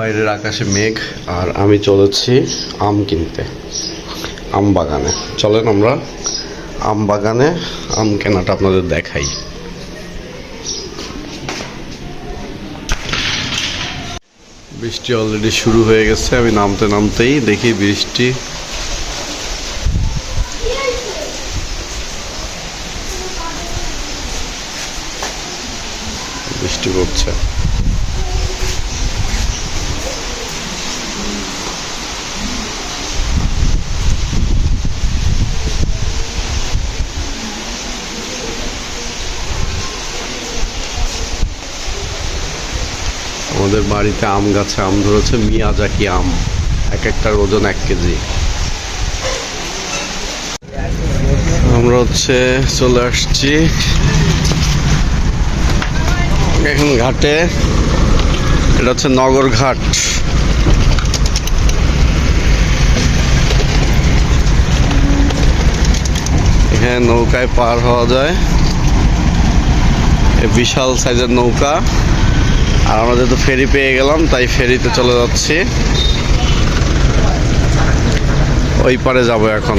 বাইরের আকাশে মেঘ। আর আমি চলেছি আম কিনতে, আম বাগানে। চলেন আমরা আম বাগানে আম কেনাটা আপনাদের দেখাই। বৃষ্টি অলরেডি শুরু হয়ে গেছে, আমি নামতে নামতেই দেখি বৃষ্টি। বৃষ্টি পড়ছে আমাদের বাড়িতে আম গাছে আম ধরেছে মিয়াজাকি আম, এক একটার ওজন এক কেজি। আমরা হচ্ছে চলে আসছি এখন ঘাটে। এটা হচ্ছে নগর ঘাট। এখানে নৌকায় পার হওয়া যায়। বিশাল সাইজের নৌকা। আর আমরা যেহেতু ফেরি পেয়ে গেলাম তাই ফেরিতে চলে যাচ্ছি। ওই পারে যাব এখন।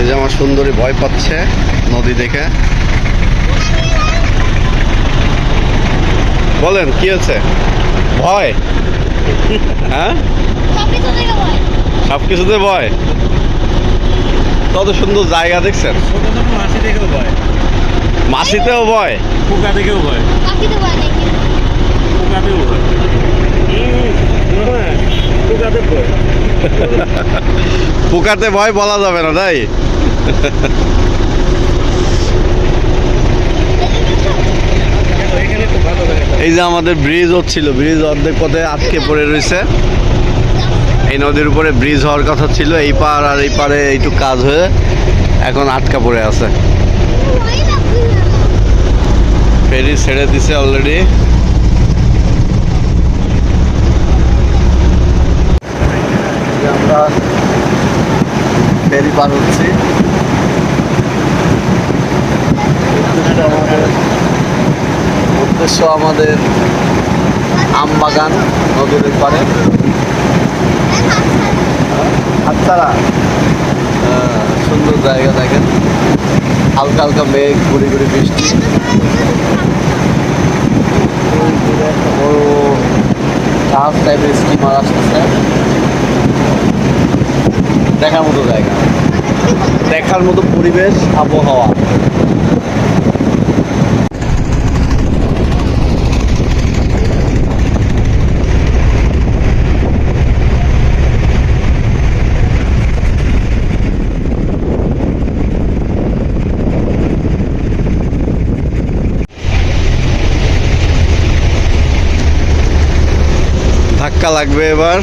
এই যে আমার সুন্দরী ভয় পাচ্ছে নদী দেখে। বলেন কি হয়েছে? ভয়? হ্যাঁ? সব কিছুতে ভয়? কত সুন্দর জায়গা দেখছেন? মাসিতেও ভয়। পোকা দেখেও ভয় ভয় পোকাতেও ভয়। পোকাতে ভয়। বলা যাবে না তাই? এই যে আমাদের ব্রিজ হচ্ছিল ব্রিজ অর্ধেক পথে আটকে পড়ে রয়েছে। এই নদীর উপরে ব্রিজ হওয়ার কথা ছিল, এই পার আর এই পারে এইটু কাজ হয়ে এখন আটকা পড়ে আছে। ফেরি ছেড়ে দিছে অলরেডি আমরা ফেরি পার হচ্ছি। উদ্দেশ্য আমাদের উদ্দেশ্য আমাদের আম বাগান নদীর পারে। হাততারা। সুন্দর জায়গা দেখেন। হালকা হালকা মেঘ, গুড়ি গুড়ি বৃষ্টি। বড় জাহাজ টাইপের স্টিমার আসতেছে। দেখার মতো জায়গা। দেখার মতো পরিবেশ, আবহাওয়া। ধাক্কা লাগবে এবার।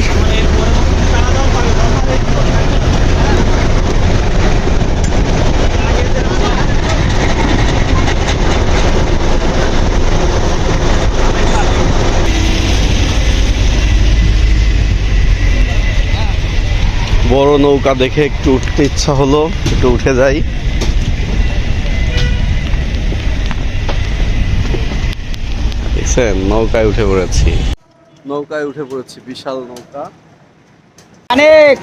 বড় নৌকা দেখে একটু উঠতে ইচ্ছা হলো, একটু উঠে যাই। নৌকায় উঠে পড়েছি। নৌকায় উঠে পড়েছি বিশাল নৌকা। অনেক।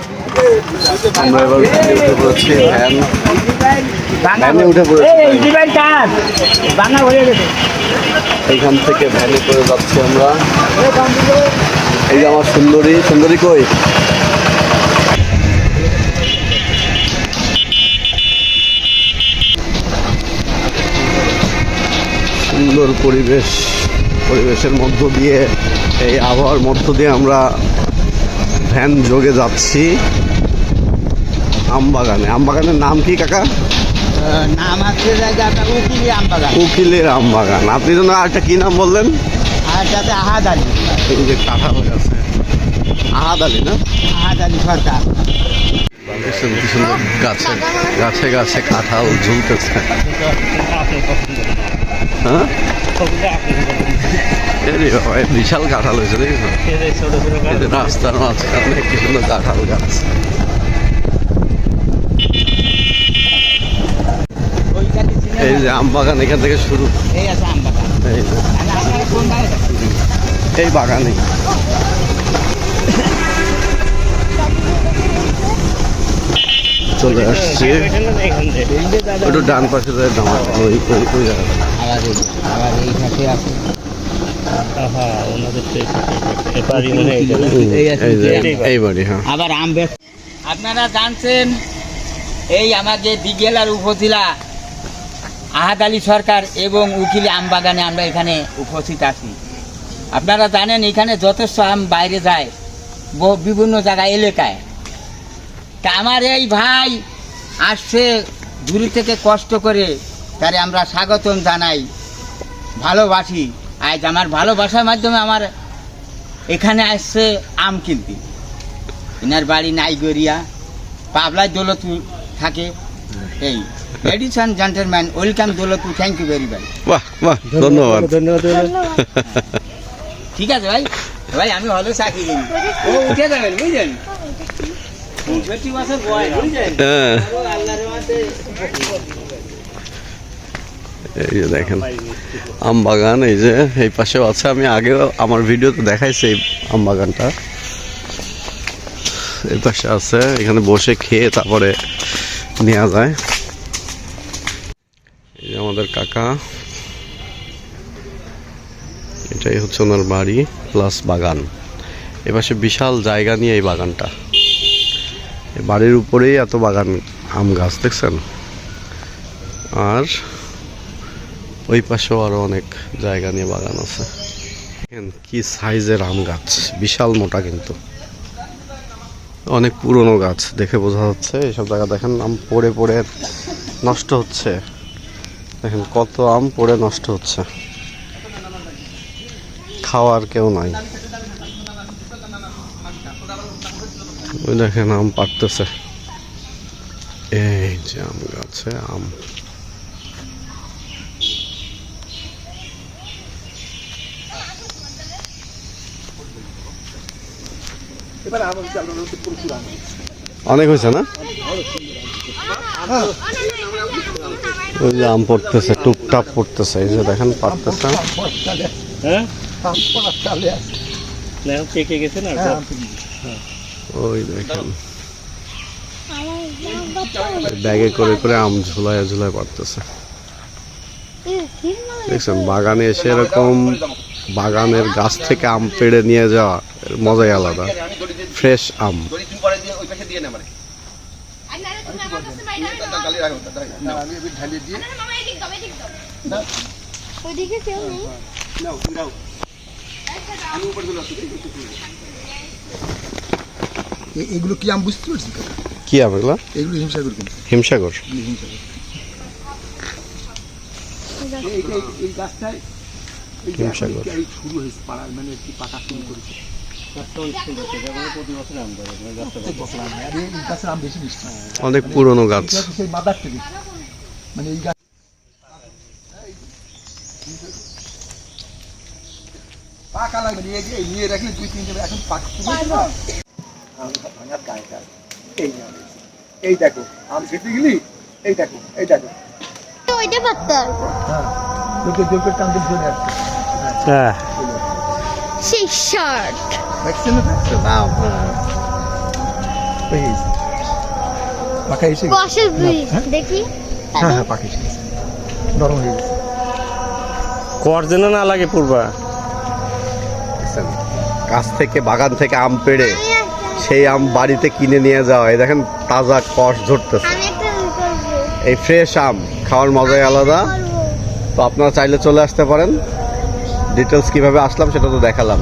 আমরা এবার উঠে পড়েছি ভ্যান। ভ্যানে উঠে পড়েছি এইখান থেকে ভ্যানে করে যাচ্ছি আমরা। এই যে আমার সুন্দরী সুন্দরী কই? সুন্দর পরিবেশ পরিবেশের মধ্য দিয়ে এই আবহাওয়ার মধ্য দিয়ে আমরা ভ্যান যোগে যাচ্ছি। আমবাগানে। আমবাগানের নাম কি কাকা? নাম আছে উকিলের আমবাগান। আপনি যেন আরেকটা কি নাম বললেন? আর যাতে আহাদ আলী। এই যে কাঁঠাল আছে। আহাদ আলী না? আহাদ আলী সরকার। গাছে গাছে গাছে কাঁঠাল ঝুলতেছে। হ্যাঁ? বিশাল কাঁঠাল হয়েছে দেখেছ? রাস্তার মাঝখানে কি সুন্দর কাঁঠাল গাছ। এই যে আম বাগান এখান থেকে শুরু। এই আম বাগান। চলে আসছি। একটু ডান পাশে ওই ওই ওই জায়গাটা। আবার এই আছে। আবার আম আপনারা জানছেন এই আমাদের দিগেলার উপজেলা আহাদ আলী সরকার এবং উকিল আম বাগানে আমরা এখানে উপস্থিত আছি। আপনারা জানেন এখানে যথেষ্ট আম বাইরে যায় বিভিন্ন জায়গায় এলাকায়। তা আমার এই ভাই আসছে দূর থেকে কষ্ট করে তারে আমরা স্বাগতম জানাই ভালোবাসি। আজ আমার ভালোবাসার মাধ্যমে আমার এখানে আসছে আম কিনতে। এনার বাড়ি নাইগরিয়া পাবলায় দৌলতপুর থাকে। এই ladies and gentleman welcome Daulatpur thank you very much বাহ বাহ ধন্যবাদ। ঠিক আছে ভাই ভাই আমি হলে চাকরি করি। ও উঠে যাবেন বুঝলেন? পঁয়ষট্টি বছর বয়স বুঝলেন? হ্যাঁ। আল্লাহর রহমতে। এই যে দেখেন, আম বাগান, এই যে এই পাশেও আছে। আমি আগেও আমার ভিডিওতে দেখাইছি এই আম বাগানটা। এই পাশে আছে, এখানে বসে খেয়ে তারপরে নেওয়া যায়। এই যে আমাদের কাকা। এটাই হচ্ছে ওনার বাড়ি প্লাস বাগান। এপাশে বিশাল জায়গা নিয়ে এই বাগানটা। বাড়ির উপরেই এত বাগান আম গাছ, দেখছেন? আর ওই পাশেও আরও অনেক জায়গা নিয়ে বাগান আছে। দেখেন কি সাইজের আম গাছ, বিশাল মোটা কিন্তু। অনেক পুরনো গাছ, দেখে বোঝা যাচ্ছে, এইসব জায়গা দেখেন, আম পড়ে পড়ে নষ্ট হচ্ছে। দেখেন কত আম পড়ে নষ্ট হচ্ছে। খাওয়ার কেউ নাই। ওই দেখেন আম পাড়তেছে। এই যে আম গাছে, আম। অনেক হয়েছে না? ওই যে আম পড়তেছে টুকটাক পড়তেছে এই যে দেখেন পারতেছে ওই দেখেন। ব্যাগে করে করে আম ঝুলায় ঝুলায় পারতেছে। দেখছেন বাগানে এসে এরকম বাগানের গাছ থেকে আম পেড়ে নিয়ে যাওয়া মজাই আলাদা। ফ্রেশ আম। এগুলো কি আম বুঝতে পারছি? কি আম এগুলো? এগুলো হিমসাগর হিমসাগর। হিমসাগর। এই গাছটায় হিমসাগর। শুরু হয়েছে পাড়ার মানে একটু পাকা শুরু করেছে। আম ধরে, আর এই গাছের আম বেশি মিষ্টি। অনেক পুরনো গাছ। মানে এই গাছ পাকা লাগবে নিয়ে গিয়ে নিয়ে রাখলে দুই তিন এখন পাক শুরু হয়েছে না? আম ভাঙার গায়ে গায়ে। এই যে আম হয়েছে। এই দেখো আম খেতে গেলি? এই দেখো এই দেখো। ওইটা পারতে পারব হ্যাঁ লোকে চলে আসছে। সেই শার্ট। দেখছেন না হয়ে গেছে। পাকা এসে ব্রিজ হ্যাঁ? দেখি। হ্যাঁ হ্যাঁ পাকা এসে নরম হয়ে গেছে। কর যেন না লাগে পূর্বা? গাছ থেকে বাগান থেকে আম পেড়ে সেই আম বাড়িতে কিনে নিয়ে যাওয়া। এই দেখেন তাজা কষ ঝরতেছে। এই ফ্রেশ আম খাওয়ার মজাই আলাদা। তো আপনারা চাইলে চলে আসতে পারেন। ডিটেলস কীভাবে আসলাম সেটা তো দেখালাম।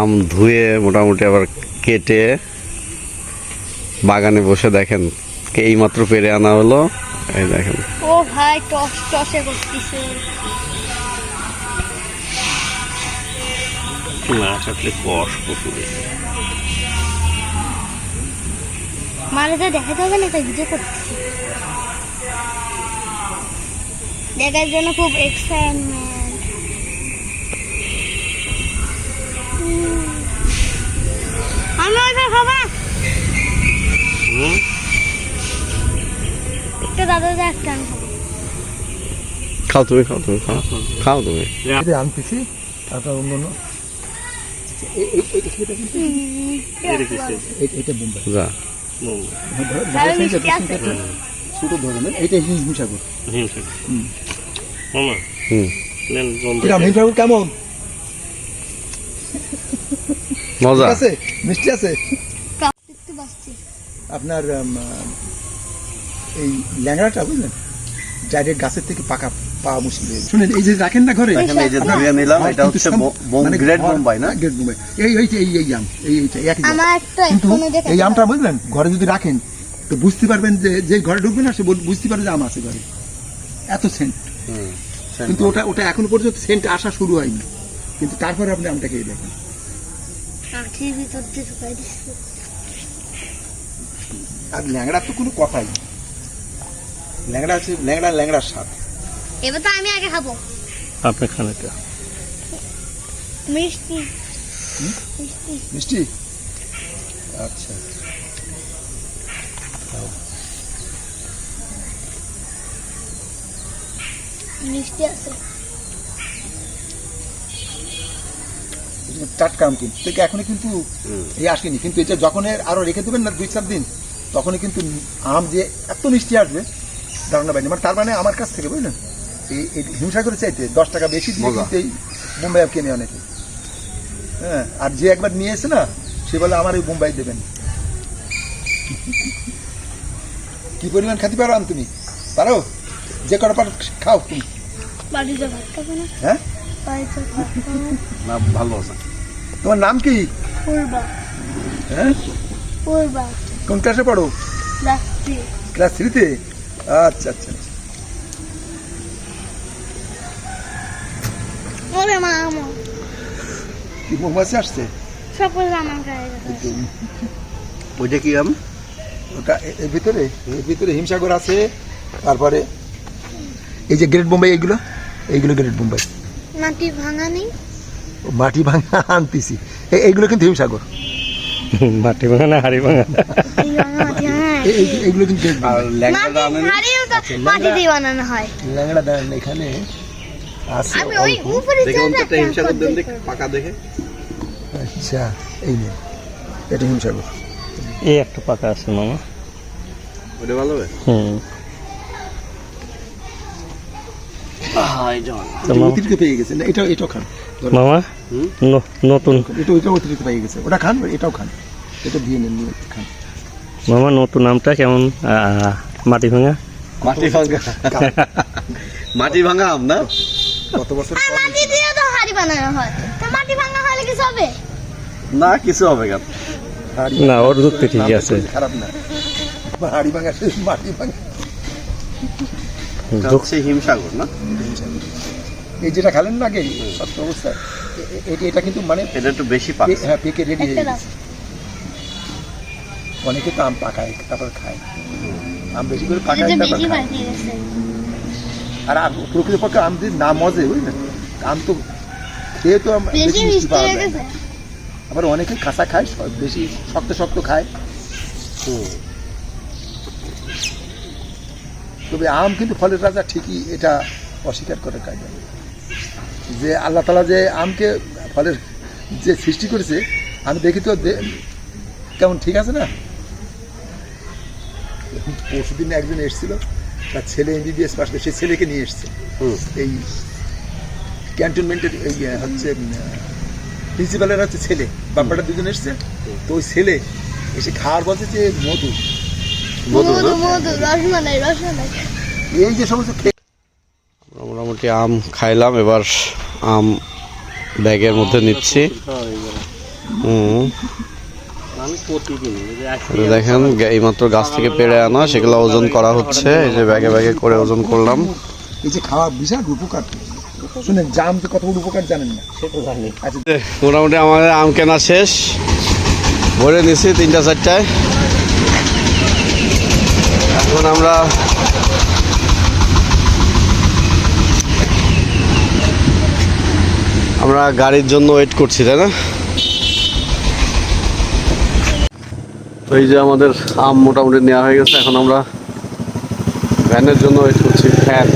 আম ধুয়ে মোটামুটি আবার কেটে বাগানে বসে দেখেন এই মাত্র পেরে আনা হলো এই দেখেন। ও ভাই টস টসে করতেছে না থাকলে কষ পুকুরে মানুষে দেখাতে হবে না তাই ভিডিও করতেছি দেখার জন্য খুব এক্সাইটমেন্ট আমি একটা দাদা একটা খাও তুমি খাও তুমি খাও। খাও। তুমি। আনতেছি তারপর অন্য অন্য। এটা যা তাহলে মিষ্টি আছে। ছোট ধরনের এইটা হিম- হিমসাগর মামা হুম। নেন বন্ধ এটা হিমসাগর কেমন? মজা। আছে মিষ্টি আছে? আপনার এই ল্যাংড়াটা বুঝলেন? ডাইরেক্ট গাছের থেকে পাকা। পাওয়া মুশকিল হয়ে শুনেন এই যে রাখেন না ঘরে? এখানে এই যে নিলাম এটা হচ্ছে মানে গ্রেট বোম্বাই না? গ্রেট বোম্বাই এই এই এই এই আম এই এইটা একই আমার তো এখনও দেখা এই আমটা বুঝলেন? ঘরে যদি রাখেন তো বুঝতে পারবেন যে যে ঘরে ঢুকবে না সে বুঝতে পারবে যে আম আছে ঘরে। এত সেন্ট কিন্তু ওটা ওটা এখনও পর্যন্ত সেন্ট আসা শুরু হয়নি। কিন্তু তারপরে আপনি আমটা খেয়ে দেখেন। আখির ভিতর দিয়ে ঢুকাই দিচ্ছে। আর ল্যাংড়ার তো কোনো কথাই নেই। ল্যাংড়া আছে ল্যাংড়া ল্যাংড়ার স্বাদ। এবার তো আমি আগে খাব। আপনি খান এটা মিষ্টি। মিষ্টি। মিষ্টি? আচ্ছা। মিষ্টি আছে। টাটকা আম কিন্তু থেকে এখনই কিন্তু এই আসেনি। কিন্তু এটা যখন আরও রেখে দেবেন না দুই চার দিন তখনই কিন্তু আম যে এত মিষ্টি আসবে ধারণা পাইনি। মানে তার মানে আমার কাছ থেকে বুঝলেন? হিমসাগরের চাইতে দশ টাকা বেশি দিয়ে মুম্বাই আম কিনে অনেকে হ্যাঁ আর যে একবার নিয়ে এসে না সে বলে আমার এই মুম্বাই দেবেন। কি পরিমাণ খেতে পারো আম তুমি? পারো? যে কটা পারো খাও তুমি। হ্যাঁ? ভালো আছে। তোমার নাম কি? হ্যাঁ? কোন ক্লাসে পড়ো ক্লাস থ্রিতে? আচ্ছা আচ্ছা আচ্ছা। ওরে মা আমার কি মৌমাছি আসছে সকল আমার গায়ে ওইটা কি আম ওটা এর ভিতরে এর ভিতরে হিমসাগর আছে তারপরে এই যে গ্রেট বোম্বাই এইগুলো এইগুলো গ্রেট বোম্বাই মাটি ভাঙা নেই মাটি ভাঙা আনতেছি এইগুলো কিন্তু হিমসাগর মাটি ভাঙা না হাড়ি ভাঙা এইগুলো কিন্তু দিয়ে বানানো হয় ল্যাংড়া দাঁড়ান এখানে আমি ওই উপরে। পাকা দেখে। আচ্ছা এই এটা হিমসাগর এই একটা পাকা আছে মামা। ওটা ভালো হবে? হুম। তো এটা অতিরিক্ত পেয়ে গেছে। না এটা এটাও খান। মামা ন- নতুন। এটা ওইটা অতিরিক্ত পেয়ে গেছে। ওটা খান এটাও খান। এটা দিয়ে নেন খান। মামা নতুন নামটা কেমন? মাটি ভাঙা? মাটি ভাঙা। মাটি ভাঙা আম না? কত বছর পর মাটি দিয়ে তো হাড়ি বানানো হয়। তো মাটি ভাঙা হলে কিছু হবে? না কিছু হবে কেন না ওর যুক্তি ঠিক আছে। খারাপ না। হাড়ি ভাঙা মাটি ভাঙা। এটা হিমসাগর না? এই যেটা খেলেন না আগে সত্য অবস্থায় এটা কিন্তু মানে এটা একটু বেশি পাক। হ্যাঁ পেকে রেডি হয়ে গেছে। অনেকে তো আম পাকায় তারপর খায়। আম বেশি করে পাকায় তারপর খায়। আর আম- প্রকৃতপক্ষে আম যদি না মজে বুঝলেন আম তো খেয়ে তো বেশি মিষ্টি পাওয়া যায়। আবার অনেকে কাঁচা খায় বেশি শক্ত শক্ত খায় তো তবে আম কিন্তু ফলের রাজা ঠিকই এটা অস্বীকার করে কাজ। যে আল্লাহ তালা যে আমকে ফলের যে সৃষ্টি করেছে আমি দেখি তো কেমন ঠিক আছে না পরশু দিন একজন এসেছিল তার ছেলে এমবিবিএস পাস করে সেই ছেলেকে নিয়ে এসছে। হুম। এই ক্যান্টনমেন্টের এই হচ্ছে প্রিন্সিপালের হচ্ছে ছেলে। বাপ্পাটা দুজন এসছে। তো ওই ছেলে এসে খাওয়ার বলছে যে মধু। এই যে সমস্ত মোটামুটি আম খাইলাম এবার আম ব্যাগের মধ্যে নিচ্ছি। হুম প্রতিদিন এই দেখেন গে- এইমাত্র গাছ থেকে পেড়ে আনা সেগুলো ওজন করা হচ্ছে। এই যে ব্যাগে ব্যাগে করে ওজন করলাম। এই যে খাওয়া বিশাল উপকার। শুনেন জাম উপকার জানেন না? সেটা জানি। আচ্ছা মোটামুটি আমাদের আম কেনা শেষ। ভরে নিছি তিনটা চারটায়। এখন আমরা আমরা গাড়ির জন্য ওয়েট করছি তাই না? তো এই যে আমাদের আম মোটামুটি নেওয়া হয়ে গেছে, এখন আমরা ভ্যানের জন্য ওয়েট করছি ফ্যান।